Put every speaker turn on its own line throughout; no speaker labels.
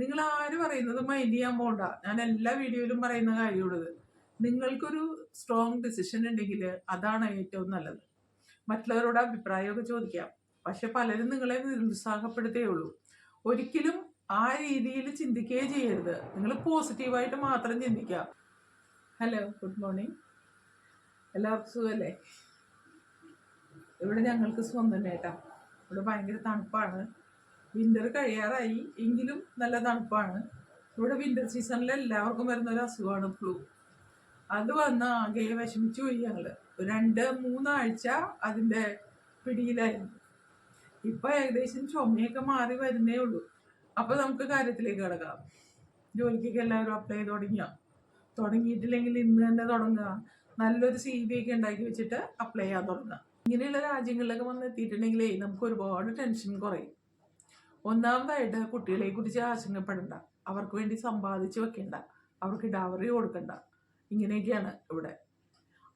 നിങ്ങൾ ആര് പറയുന്നത് മൈൻഡ് ചെയ്യാൻ പോണ്ട. ഞാൻ എല്ലാ വീഡിയോയിലും പറയുന്ന കാര്യമുള്ളത്. നിങ്ങൾക്കൊരു സ്ട്രോങ് ഡിസിഷൻ ഉണ്ടെങ്കിൽ അതാണ് ഏറ്റവും നല്ലത്. മറ്റുള്ളവരോട് അഭിപ്രായമൊക്കെ ചോദിക്കാം. പക്ഷെ പലരും നിങ്ങളെ നിരുത്സാഹപ്പെടുത്തേ ഉള്ളൂ. ഒരിക്കലും ആ രീതിയിൽ ചിന്തിക്കുകയേ ചെയ്യരുത്. നിങ്ങൾ പോസിറ്റീവായിട്ട് മാത്രം ചിന്തിക്കുക ഹലോ ഗുഡ് മോർണിംഗ് എല്ലാവർക്കും സുഖമല്ലേ ഇവിടെ ഞങ്ങൾക്ക് സ്വന്തം നേട്ടാ ഇവിടെ ഭയങ്കര തണുപ്പാണ്. വിന്റർ കഴിയാറായി. എങ്കിലും നല്ല തണുപ്പാണ്. ഇവിടെ വിന്റർ സീസണിൽ എല്ലാവർക്കും വരുന്ന ഒരു അസുഖമാണ് ഫ്ലൂ അത് വന്ന് ആകെ വിഷമിച്ചു പോയി രണ്ട് മൂന്നാഴ്ച അതിന്റെ പിടിയിലായിരുന്നു. ഇപ്പൊ ഏകദേശം ചുമയൊക്കെ മാറി വരുന്നേ ഉള്ളൂ. അപ്പൊ നമുക്ക് കാര്യത്തിലേക്ക് കിടക്കാം. ജോലിക്കൊക്കെ എല്ലാവരും അപ്ലൈ ചെയ്ത് തുടങ്ങിയ? തുടങ്ങിയിട്ടില്ലെങ്കിൽ ഇന്ന് തന്നെ തുടങ്ങുക. നല്ലൊരു സി ബി ഒക്കെ ഉണ്ടാക്കി വെച്ചിട്ട് അപ്ലൈ ചെയ്യാൻ തുടങ്ങുക. ഇങ്ങനെയുള്ള രാജ്യങ്ങളിലൊക്കെ വന്ന് എത്തിയിട്ടുണ്ടെങ്കിലേ നമുക്ക് ഒരുപാട് ടെൻഷൻ കുറയും. ഒന്നാമതായിട്ട് കുട്ടികളെ കുറിച്ച് ആശങ്കപ്പെടണ്ട അവർക്ക് വേണ്ടി സമ്പാദിച്ച് വെക്കണ്ട. അവർക്ക് ഡവറി കൊടുക്കണ്ട. ഇങ്ങനെയൊക്കെയാണ് ഇവിടെ.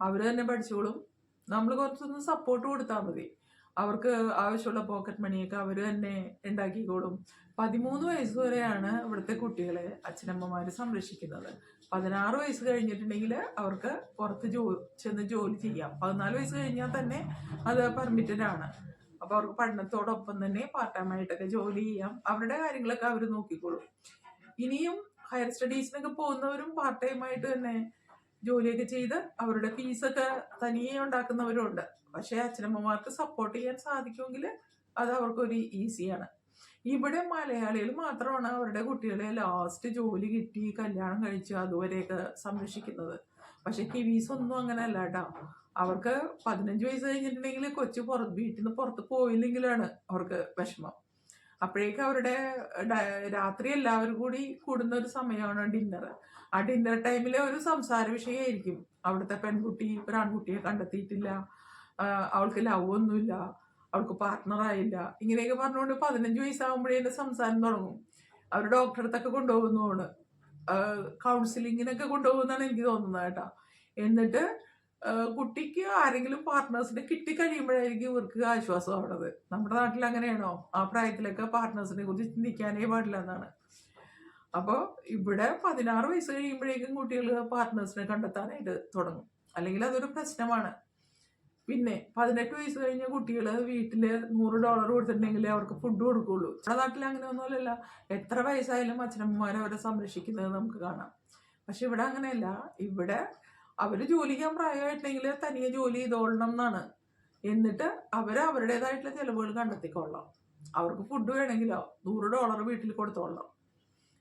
അവർ തന്നെ പഠിച്ചോളും. നമ്മൾ കുറച്ചൊന്ന് സപ്പോർട്ട് കൊടുത്താൽ മതി. അവർക്ക് ആവശ്യമുള്ള പോക്കറ്റ് മണിയൊക്കെ അവർ തന്നെ ഉണ്ടാക്കിക്കോളും. പതിമൂന്ന് വയസ്സ് വരെയാണ് ഇവിടുത്തെ കുട്ടികളെ അച്ഛനമ്മമാർ സംരക്ഷിക്കുന്നത്. പതിനാറ് വയസ്സ് കഴിഞ്ഞിട്ടുണ്ടെങ്കിൽ അവർക്ക് പുറത്ത് ജോ ചെന്ന് ജോലി ചെയ്യാം. പതിനാല് വയസ്സ് കഴിഞ്ഞാൽ തന്നെ അത് പെർമിറ്റഡ് ആണ്. അപ്പോൾ അവർക്ക് പഠനത്തോടൊപ്പം തന്നെ പാർട്ട് ടൈം ആയിട്ടൊക്കെ ജോലി ചെയ്യാം. അവരുടെ കാര്യങ്ങളൊക്കെ അവർ നോക്കിക്കോളും. ഇനിയും ഹയർ സ്റ്റഡീസിനൊക്കെ പോകുന്നവരും പാർട്ട് ടൈം ആയിട്ട് തന്നെ ജോലിയൊക്കെ ചെയ്ത് അവരുടെ ഫീസൊക്കെ തനിയെ ഉണ്ടാക്കുന്നവരുണ്ട്. പക്ഷേ അച്ഛനമ്മമാർക്ക് സപ്പോർട്ട് ചെയ്യാൻ സാധിക്കുമെങ്കിൽ അത് അവർക്കൊരു ഈസിയാണ് ഇവിടെ മലയാളികൾ മാത്രമാണ് അവരുടെ കുട്ടികളെ ലാസ്റ്റ് ജോലി കിട്ടി കല്യാണം കഴിച്ച് അതുവരെയൊക്കെ സംരക്ഷിക്കുന്നത്. പക്ഷെ കിവീസ് ഒന്നും അങ്ങനെ അല്ല കേട്ടോ. അവർക്ക് പതിനഞ്ച് വയസ്സ് കഴിഞ്ഞിട്ടുണ്ടെങ്കിൽ കൊച്ചു പുറത്ത് വീട്ടിൽ നിന്ന് പുറത്ത് പോയില്ലെങ്കിലാണ് അവർക്ക് വിഷമം. അപ്പോഴേക്ക് അവരുടെ രാത്രി എല്ലാവരും കൂടി കൂടുന്ന ഒരു സമയമാണ് ഡിന്നർ ആ ഡിന്നർ ടൈമിൽ ഒരു സംസാര വിഷയമായിരിക്കും അവിടുത്തെ പെൺകുട്ടി ഒരു ആൺകുട്ടിയെ കണ്ടെത്തിയിട്ടില്ല അവൾക്ക് ലവ് ഒന്നുമില്ല. അവൾക്ക് പാർട്ട്ണർ ആയില്ല. ഇങ്ങനെയൊക്കെ പറഞ്ഞുകൊണ്ട് പതിനഞ്ച് വയസ്സാകുമ്പോഴേ സംസാരം തുടങ്ങും. അവർ ഡോക്ടറെ അടുത്തൊക്കെ കൊണ്ടുപോകുന്നതാണ്. കൗൺസിലിങ്ങിനൊക്കെ കൊണ്ടുപോകുന്നതാണ് എനിക്ക് തോന്നുന്നത് കേട്ടോ. എന്നിട്ട് കുട്ടിക്ക് ആരെങ്കിലും പാർട്ട്നേഴ്സിനെ കിട്ടിക്കഴിയുമ്പോഴായിരിക്കും ഇവർക്ക് ആശ്വാസം ആവണത്. നമ്മുടെ നാട്ടിൽ അങ്ങനെയാണോ? ആ പ്രായത്തിലൊക്കെ പാർട്ട്നേഴ്സിനെ കുറിച്ച് ചിന്തിക്കാനേ പാടില്ല എന്നാണ്. അപ്പോൾ ഇവിടെ പതിനാറ് വയസ്സ് കഴിയുമ്പോഴേക്കും കുട്ടികൾ പാർട്ട്നേഴ്സിനെ കണ്ടെത്താനായിട്ട് തുടങ്ങും. അല്ലെങ്കിൽ അതൊരു പ്രശ്നമാണ്. പിന്നെ പതിനെട്ട് വയസ്സ് കഴിഞ്ഞ കുട്ടികൾ വീട്ടിൽ നൂറ് ഡോളർ കൊടുത്തിട്ടുണ്ടെങ്കിൽ അവർക്ക് ഫുഡ് കൊടുക്കുള്ളൂ. നമ്മുടെ നാട്ടിൽ അങ്ങനെ ഒന്നുമല്ലല്ല എത്ര വയസ്സായാലും അച്ഛനമ്മമാരെ അവരെ സംരക്ഷിക്കുന്നത് നമുക്ക് കാണാം. പക്ഷെ ഇവിടെ അങ്ങനെയല്ല. ഇവിടെ അവർ ജോലി ചെയ്യാൻ പ്രായമായിട്ടില്ലെങ്കിൽ തനിയെ ജോലി ചെയ്തോളണം എന്നാണ് എന്നിട്ട് അവർ അവരുടേതായിട്ടുള്ള ചിലവുകൾ കണ്ടെത്തിക്കൊള്ളാം അവർക്ക് ഫുഡ് വേണമെങ്കിലോ നൂറ് ഡോളർ വീട്ടിൽ കൊടുത്തോളാം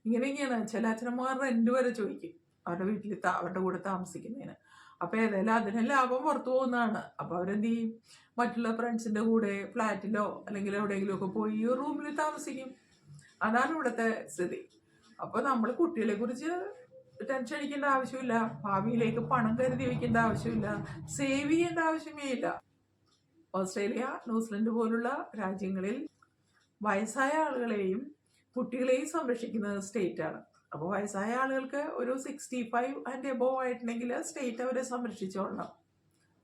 ഇങ്ങനെയൊക്കെയാണ് ചില അച്ഛനമ്മമാർ റെന്റ് വരെ ചോദിക്കും. അവരുടെ വീട്ടിൽ അവരുടെ കൂടെ താമസിക്കുന്നതിന്. അപ്പൊ ഏതായാലും അതിന് ലാഭം പുറത്തു പോകുന്നതാണ്. അപ്പൊ അവരെന്ത് ചെയ്യും? മറ്റുള്ള ഫ്രണ്ട്സിന്റെ കൂടെ ഫ്ലാറ്റിലോ അല്ലെങ്കിൽ എവിടെയെങ്കിലും ഒക്കെ പോയി റൂമിൽ താമസിക്കും. അതാണ് ഇവിടുത്തെ സ്ഥിതി. അപ്പൊ നമ്മൾ കുട്ടികളെ കുറിച്ച് ടെൻഷൻ അടിക്കേണ്ട ആവശ്യമില്ല. ഭാവിയിലേക്ക് പണം കരുതി വെക്കേണ്ട ആവശ്യമില്ല. സേവ് ചെയ്യേണ്ട ആവശ്യമേ ഇല്ല ഓസ്ട്രേലിയ ന്യൂസിലൻഡ് പോലുള്ള രാജ്യങ്ങളിൽ വയസ്സായ ആളുകളെയും കുട്ടികളെയും സംരക്ഷിക്കുന്നത് സ്റ്റേറ്റ് ആണ്. അപ്പോൾ വയസ്സായ ആളുകൾക്ക് ഒരു സിക്സ്റ്റി ഫൈവ് ആൻഡ് എബോവ് ആയിട്ടുണ്ടെങ്കിൽ സ്റ്റേറ്റ് അവരെ സംരക്ഷിച്ചോളണം.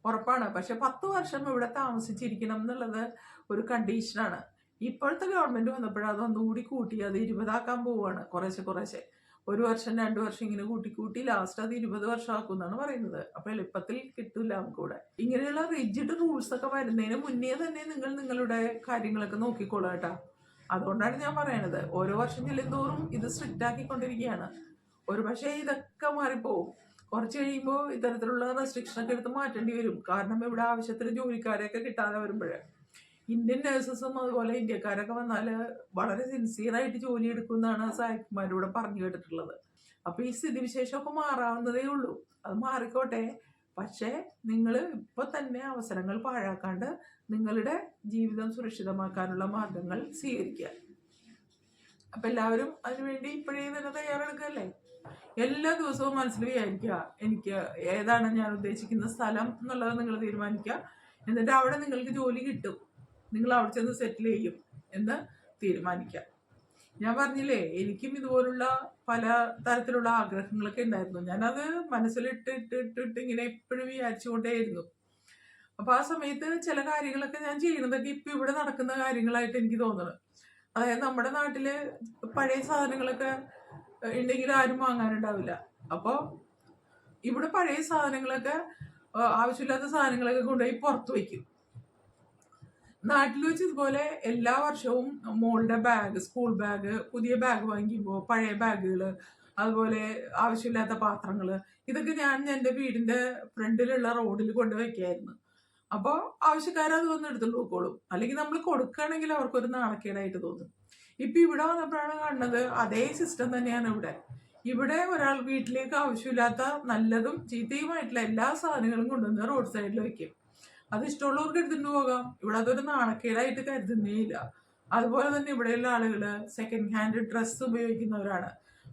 ഉറപ്പാണ്. പക്ഷെ പത്ത് വർഷം ഇവിടെ താമസിച്ചിരിക്കണം എന്നുള്ളത് ഒരു കണ്ടീഷനാണ് ഇപ്പോഴത്തെ ഗവൺമെന്റ് വന്നപ്പോഴത് ഒന്നുകൂടി കൂട്ടി അത് ഇരുപതാക്കാൻ പോവുകയാണ് കുറേശ്ശെ കുറേശ്ശെ. ഒരു വർഷം രണ്ടു വർഷം ഇങ്ങനെ കൂട്ടി കൂട്ടി ലാസ്റ്റ് അത് ഇരുപത് വർഷം ആക്കും എന്നാണ് പറയുന്നത്. അപ്പൊ എളുപ്പത്തിൽ കിട്ടില്ല നമുക്കിവിടെ. ഇങ്ങനെയുള്ള റിജിഡ് റൂൾസ് ഒക്കെ വരുന്നതിന് മുന്നേ തന്നെ നിങ്ങൾ നിങ്ങളുടെ കാര്യങ്ങളൊക്കെ നോക്കിക്കോളൂ കേട്ടോ. അതുകൊണ്ടാണ് ഞാൻ പറയണത്. ഓരോ വർഷം ചെല്ലുന്തോറും ഇത് സ്ട്രിക്റ്റ് ആക്കിക്കൊണ്ടിരിക്കുകയാണ്. ഒരു പക്ഷേ ഇതൊക്കെ മാറിപ്പോവും. കുറച്ച് കഴിയുമ്പോൾ ഇത്തരത്തിലുള്ള റെസ്ട്രിക്ഷൻ ഒക്കെ എടുത്ത് മാറ്റേണ്ടി വരും. കാരണം ഇവിടെ ആവശ്യത്തിന് ജോലിക്കാരെയൊക്കെ കിട്ടാതെ വരുമ്പോഴേ. ഇന്ത്യൻ നഴ്സസും അതുപോലെ ഇന്ത്യക്കാരൊക്കെ വന്നാൽ വളരെ സിൻസിയറായിട്ട് ജോലി എടുക്കുമെന്നാണ് സായിക്കുമാരോട് പറഞ്ഞു കേട്ടിട്ടുള്ളത്. അപ്പൊ ഈ സ്ഥിതിവിശേഷമൊക്കെ മാറാവുന്നതേ ഉള്ളൂ. അത് മാറിക്കോട്ടെ. പക്ഷേ നിങ്ങൾ ഇപ്പൊ തന്നെ അവസരങ്ങൾ പാഴാക്കാണ്ട് നിങ്ങളുടെ ജീവിതം സുരക്ഷിതമാക്കാനുള്ള മാർഗങ്ങൾ സ്വീകരിക്കുക. അപ്പൊ എല്ലാവരും അതിനുവേണ്ടി ഇപ്പോഴേ തന്നെ തയ്യാറെടുക്കല്ലേ? എല്ലാ ദിവസവും മനസ്സിൽ വിചാരിക്കുക എനിക്ക് ഏതാണ് ഞാൻ ഉദ്ദേശിക്കുന്ന സ്ഥലം എന്നുള്ളത് നിങ്ങൾ തീരുമാനിക്കുക. എന്നിട്ട് അവിടെ നിങ്ങൾക്ക് ജോലി കിട്ടും. നിങ്ങൾ അവിടെ ചെന്ന് സെറ്റിൽ ചെയ്യും എന്ന് തീരുമാനിക്കാം. ഞാൻ പറഞ്ഞില്ലേ എനിക്കും ഇതുപോലുള്ള പല തരത്തിലുള്ള ആഗ്രഹങ്ങളൊക്കെ ഉണ്ടായിരുന്നു. ഞാനത് മനസ്സിലിട്ട് ഇട്ട് ഇട്ട് ഇട്ട് ഇങ്ങനെ എപ്പോഴും വിചാരിച്ചുകൊണ്ടേയിരുന്നു. അപ്പൊ ആ സമയത്ത് ചില കാര്യങ്ങളൊക്കെ ഞാൻ ചെയ്യുന്നതൊക്കെ ഇപ്പൊ ഇവിടെ നടക്കുന്ന കാര്യങ്ങളായിട്ട് എനിക്ക് തോന്നുന്നത് അതായത് നമ്മുടെ നാട്ടിൽ പഴയ സാധനങ്ങളൊക്കെ ഉണ്ടെങ്കിൽ ആരും വാങ്ങാനുണ്ടാവില്ല. അപ്പോൾ ഇവിടെ പഴയ സാധനങ്ങളൊക്കെ ആവശ്യമില്ലാത്ത സാധനങ്ങളൊക്കെ കൊണ്ടുപോയി പുറത്ത് വയ്ക്കും. നാട്ടിൽ വെച്ച് ഇതുപോലെ എല്ലാ വർഷവും മോളുടെ ബാഗ് സ്കൂൾ ബാഗ് പുതിയ ബാഗ് വാങ്ങിക്കുമ്പോൾ പഴയ ബാഗുകൾ അതുപോലെ ആവശ്യമില്ലാത്ത പാത്രങ്ങൾ ഇതൊക്കെ ഞാൻ എന്റെ വീടിന്റെ ഫ്രണ്ടിലുള്ള റോഡിൽ കൊണ്ട് വയ്ക്കായിരുന്നു അപ്പോൾ ആവശ്യക്കാരത് വന്ന് എടുത്തുകൊണ്ട് പോയിക്കോളും. അല്ലെങ്കിൽ നമ്മൾ കൊടുക്കുകയാണെങ്കിൽ അവർക്കൊരു നാണക്കേടായിട്ട് തോന്നും. ഇപ്പം ഇവിടെ വന്നപ്പോഴാണ് കാണുന്നത് അതേ സിസ്റ്റം തന്നെയാണ് ഇവിടെ. ഇവിടെ ഒരാൾ വീട്ടിലേക്ക് ആവശ്യമില്ലാത്ത നല്ലതും ചീത്തയുമായിട്ടുള്ള എല്ലാ സാധനങ്ങളും കൊണ്ടുവന്ന് റോഡ് സൈഡിൽ വെക്കും. അത് ഇഷ്ടമുള്ളവർക്ക് എടുത്തിട്ട് പോകാം. ഇവിടെ അതൊരു നാണക്കേടായിട്ട് കരുതുന്നേ ഇല്ല അതുപോലെ തന്നെ ഇവിടെയുള്ള ആളുകൾ സെക്കൻഡ് ഹാൻഡ് ഡ്രസ്സ് ഉപയോഗിക്കുന്നവരാണ്.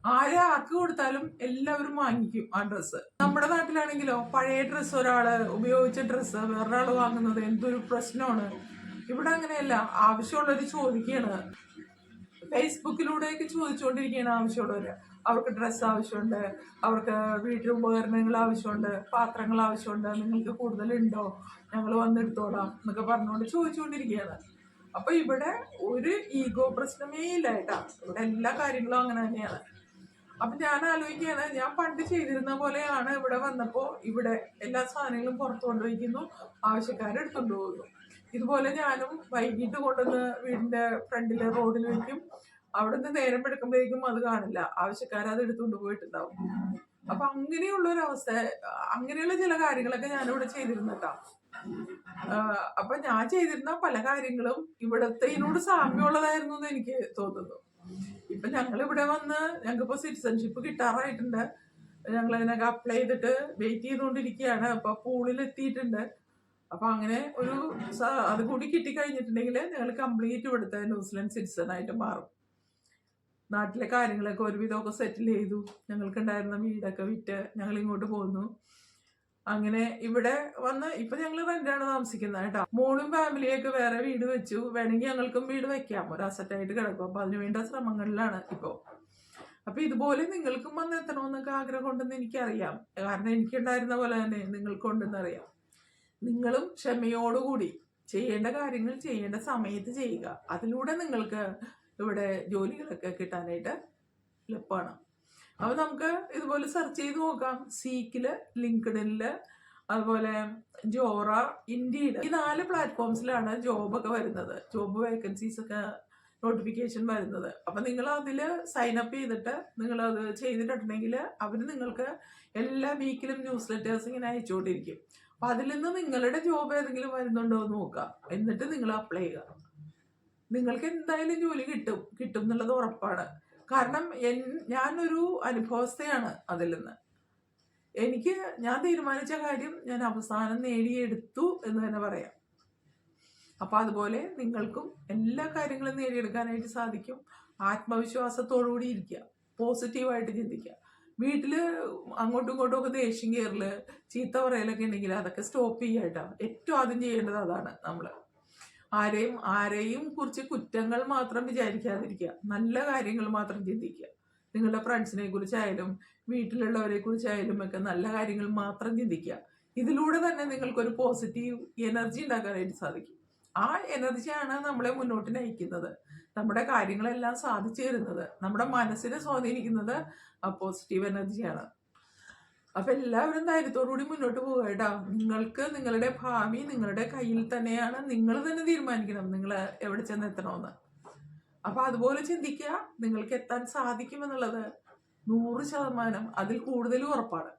ആരെ ആർക്ക് കൊടുത്താലും എല്ലാവരും വാങ്ങിക്കും ആ ഡ്രസ്സ് നമ്മുടെ നാട്ടിലാണെങ്കിലോ പഴയ ഡ്രസ്സ് ഒരാൾ ഉപയോഗിച്ച ഡ്രസ്സ് വേറൊരാൾ വാങ്ങുന്നത് എന്തൊരു പ്രശ്നമാണ്? ഇവിടെ അങ്ങനെയല്ല ആവശ്യമുള്ളവർ ചോദിക്കുകയാണ്. ഫേസ്ബുക്കിലൂടെയൊക്കെ ചോദിച്ചുകൊണ്ടിരിക്കുകയാണ് ആവശ്യമുള്ളവർ അവർക്ക് ഡ്രസ്സ് ആവശ്യമുണ്ട് അവർക്ക് വീട്ടിൽ ഉപകരണങ്ങൾ ആവശ്യമുണ്ട് പാത്രങ്ങൾ ആവശ്യമുണ്ട് നിങ്ങൾക്ക് കൂടുതലുണ്ടോ? ഞങ്ങൾ വന്നെടുത്തോളാം എന്നൊക്കെ പറഞ്ഞുകൊണ്ട് ചോദിച്ചുകൊണ്ടിരിക്കുകയാണ്. അപ്പോൾ ഇവിടെ ഒരു ഈഗോ പ്രശ്നമേ ഇല്ല കേട്ടാ. ഇവിടെ എല്ലാ കാര്യങ്ങളും അങ്ങനെ തന്നെയാണ്. അപ്പൊ ഞാൻ ആലോചിക്കുകയാണ് ഞാൻ പണ്ട് ചെയ്തിരുന്ന പോലെയാണ് ഇവിടെ വന്നപ്പോൾ ഇവിടെ എല്ലാ സാധനങ്ങളും പുറത്തു കൊണ്ടുപോയിക്കുന്നു ആവശ്യക്കാരെ എടുത്തുകൊണ്ട് പോകുന്നു. ഇതുപോലെ ഞാനും വൈകിട്ട് കൊണ്ടുവന്ന് വീടിന്റെ ഫ്രണ്ടിലെ റോഡിൽ വെക്കും. അവിടുന്ന് നേരം എടുക്കുമ്പോഴേക്കും അത് കാണില്ല. ആവശ്യക്കാരത് എടുത്തുകൊണ്ട് പോയിട്ടുണ്ടാവും. അപ്പൊ അങ്ങനെയുള്ള ഒരു അവസ്ഥ അങ്ങനെയുള്ള ചില കാര്യങ്ങളൊക്കെ ഞാനിവിടെ ചെയ്തിരുന്നട്ടാ അപ്പൊ ഞാൻ ചെയ്തിരുന്ന പല കാര്യങ്ങളും ഇവിടത്തേനോട് സാമ്യമുള്ളതായിരുന്നു എന്ന് എനിക്ക് തോന്നുന്നു. ഇപ്പൊ ഞങ്ങൾ ഇവിടെ വന്ന് ഞങ്ങൾക്കിപ്പോ സിറ്റിസൺഷിപ്പ് കിട്ടാറായിട്ടുണ്ട്. ഞങ്ങൾ അതിനൊക്കെ അപ്ലൈ ചെയ്തിട്ട് വെയിറ്റ് ചെയ്തുകൊണ്ടിരിക്കുകയാണ്. അപ്പൊ പൂളിൽ എത്തിയിട്ടുണ്ട് അപ്പൊ അങ്ങനെ ഒരു അത് കൂടി കിട്ടിക്കഴിഞ്ഞിട്ടുണ്ടെങ്കിൽ ഞങ്ങൾ കംപ്ലീറ്റ് ഇവിടുത്തെ ന്യൂസിലൻഡ് സിറ്റിസൺ ആയിട്ട് മാറും. നാട്ടിലെ കാര്യങ്ങളൊക്കെ ഒരുവിധമൊക്കെ സെറ്റിൽ ചെയ്തു. ഞങ്ങൾക്കുണ്ടായിരുന്ന വീടൊക്കെ വിറ്റ് ഞങ്ങൾ ഇങ്ങോട്ട് പോന്നു. അങ്ങനെ ഇവിടെ വന്ന് ഇപ്പൊ ഞങ്ങൾ റെന്റാണ് താമസിക്കുന്നത് കേട്ടോ. മോളും ഫാമിലിയൊക്കെ വേറെ വീട് വെച്ചു. വേണമെങ്കിൽ ഞങ്ങൾക്കും വീട് വെക്കാം. ഒരു അസറ്റായിട്ട് കിടക്കും. അപ്പൊ അതിനുവേണ്ട ശ്രമങ്ങളിലാണ് ഇപ്പോ. അപ്പൊ ഇതുപോലെ നിങ്ങൾക്കും വന്ന് എത്തണമെന്നൊക്കെ ആഗ്രഹം ഉണ്ടെന്ന് എനിക്കറിയാം. കാരണം എനിക്കുണ്ടായിരുന്ന പോലെ തന്നെ നിങ്ങൾക്കുണ്ടെന്ന് അറിയാം. നിങ്ങളും ക്ഷമയോടുകൂടി ചെയ്യേണ്ട കാര്യങ്ങൾ ചെയ്യേണ്ട സമയത്ത് ചെയ്യുക. അതിലൂടെ നിങ്ങൾക്ക് ഇവിടെ ജോലികളൊക്കെ കിട്ടാനായിട്ട് എളുപ്പമാണ് അപ്പോൾ നമുക്ക് ഇതുപോലെ സെർച്ച് ചെയ്ത് നോക്കാം. സീക്കിൽ ലിങ്ക്ഡിനിൽ അതുപോലെ ജോറ ഇൻഡീഡ് ഈ നാല് പ്ലാറ്റ്ഫോംസിലാണ് ജോബൊക്കെ വരുന്നത്. ജോബ് വേക്കൻസീസ് ഒക്കെ നോട്ടിഫിക്കേഷൻ വരുന്നത്. അപ്പം നിങ്ങൾ അതിൽ സൈൻ അപ്പ് ചെയ്തിട്ട് നിങ്ങൾ അത് ചെയ്തിട്ടുണ്ടെങ്കിൽ അവർ നിങ്ങൾക്ക് എല്ലാ വീക്കിലും ന്യൂസ് ലെറ്റേഴ്സ് ഇങ്ങനെ അയച്ചുകൊണ്ടിരിക്കും. അപ്പം അതിൽ നിന്ന് നിങ്ങളുടെ ജോബ് ഏതെങ്കിലും വരുന്നുണ്ടോ എന്ന് നോക്കുക എന്നിട്ട് നിങ്ങൾ അപ്ലൈ ചെയ്യുക. നിങ്ങൾക്ക് എന്തായാലും ജോലി കിട്ടും കിട്ടും എന്നുള്ളത് ഉറപ്പാണ്. കാരണം എൻ ഞാനൊരു അനുഭവസ്ഥയാണ് അതിൽ നിന്ന്. എനിക്ക് ഞാൻ തീരുമാനിച്ച കാര്യം ഞാൻ അവസാനം നേടിയെടുത്തു എന്ന് തന്നെ പറയാം. അപ്പൊ അതുപോലെ നിങ്ങൾക്കും എല്ലാ കാര്യങ്ങളും നേടിയെടുക്കാനായിട്ട് സാധിക്കും. ആത്മവിശ്വാസത്തോടുകൂടി ഇരിക്കുക പോസിറ്റീവായിട്ട് ചിന്തിക്കുക. വീട്ടിൽ അങ്ങോട്ടും ഇങ്ങോട്ടും ഒക്കെ ദേഷ്യം കയറൽ ചീത്ത പറയലൊക്കെ ഉണ്ടെങ്കിൽ അതൊക്കെ സ്റ്റോപ്പ് ചെയ്യാട്ടോ ഏറ്റവും ആദ്യം ചെയ്യേണ്ടത് അതാണ് നമ്മൾ. ആരെയും ആരെയും കുറിച്ച് കുറ്റങ്ങൾ മാത്രം വിചാരിക്കാതിരിക്കുക. നല്ല കാര്യങ്ങൾ മാത്രം ചിന്തിക്കുക. നിങ്ങളുടെ ഫ്രണ്ട്സിനെ കുറിച്ചായാലും വീട്ടിലുള്ളവരെ കുറിച്ചായാലും ഒക്കെ നല്ല കാര്യങ്ങൾ മാത്രം ചിന്തിക്കുക. ഇതിലൂടെ തന്നെ നിങ്ങൾക്കൊരു പോസിറ്റീവ് എനർജി ഉണ്ടാക്കാനായിട്ട് സാധിക്കും. ആ എനർജിയാണ് നമ്മളെ മുന്നോട്ട് നയിക്കുന്നത്. നമ്മുടെ കാര്യങ്ങളെല്ലാം സാധിച്ചു തരുന്നത്. നമ്മുടെ മനസ്സിനെ സ്വാധീനിക്കുന്നത് ആ പോസിറ്റീവ് എനർജിയാണ് അപ്പൊ എല്ലാവരും ധൈര്യത്തോടുകൂടി മുന്നോട്ട് പോവുക കേട്ടോ. നിങ്ങൾക്ക് നിങ്ങളുടെ ഭാവി നിങ്ങളുടെ കയ്യിൽ തന്നെയാണ് നിങ്ങൾ തന്നെ തീരുമാനിക്കണം നിങ്ങൾ എവിടെ ചെന്ന് എത്തണമെന്ന്. അപ്പൊ അതുപോലെ ചിന്തിക്കുക നിങ്ങൾക്ക് എത്താൻ സാധിക്കുമെന്നുള്ളത് നൂറ് ശതമാനം അതിൽ കൂടുതൽ ഉറപ്പാണ്.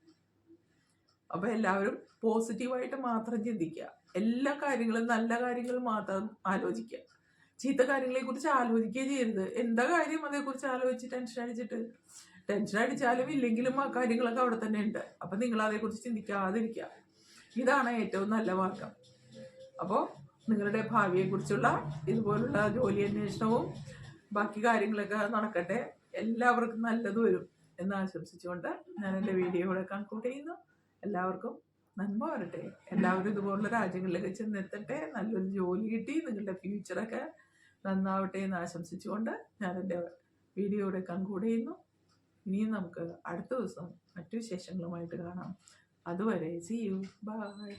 അപ്പൊ എല്ലാവരും പോസിറ്റീവായിട്ട് മാത്രം ചിന്തിക്കുക. എല്ലാ കാര്യങ്ങളും നല്ല കാര്യങ്ങൾ മാത്രം ആലോചിക്കുക. ചീത്ത കാര്യങ്ങളെ കുറിച്ച് ആലോചിക്കുകയും ചെയ്യരുത്. എന്താ കാര്യം അതേക്കുറിച്ച് ആലോചിച്ച് ടെൻഷൻ അടിച്ചിട്ട്? ടെൻഷൻ അടിച്ചാലും ഇല്ലെങ്കിലും ആ കാര്യങ്ങളൊക്കെ അവിടെ തന്നെ ഉണ്ട്. അപ്പൊ നിങ്ങൾ അതേക്കുറിച്ച് ചിന്തിക്കാതിരിക്കുക. ഇതാണ് ഏറ്റവും നല്ല മാർഗം. അപ്പോൾ നിങ്ങളുടെ ഭാവിയെക്കുറിച്ചുള്ള ഇതുപോലുള്ള ജോലി അന്വേഷണവും ബാക്കി കാര്യങ്ങളൊക്കെ നടക്കട്ടെ. എല്ലാവർക്കും നല്ലത് വരും എന്ന് ആശംസിച്ചുകൊണ്ട് ഞാൻ എന്റെ വീഡിയോ ഇവിടെ കൺക്ലൂഡ് ചെയ്യുന്നു. എല്ലാവർക്കും നന്മ വരട്ടെ. എല്ലാവരും ഇതുപോലുള്ള രാജ്യങ്ങളിലൊക്കെ ചെന്നെത്തട്ടെ. നല്ലൊരു ജോലി കിട്ടി. നിങ്ങളുടെ ഫ്യൂച്ചറൊക്കെ നന്നാവട്ടെ എന്ന് ആശംസിച്ചുകൊണ്ട് ഞാൻ എന്റെ വീഡിയോ ഇവിടെ കൺക്ലൂഡ് ഇനിയും നമുക്ക് അടുത്ത ദിവസം മറ്റു വിശേഷങ്ങളുമായിട്ട് കാണാം. അതുവരെ സി യു ബൈ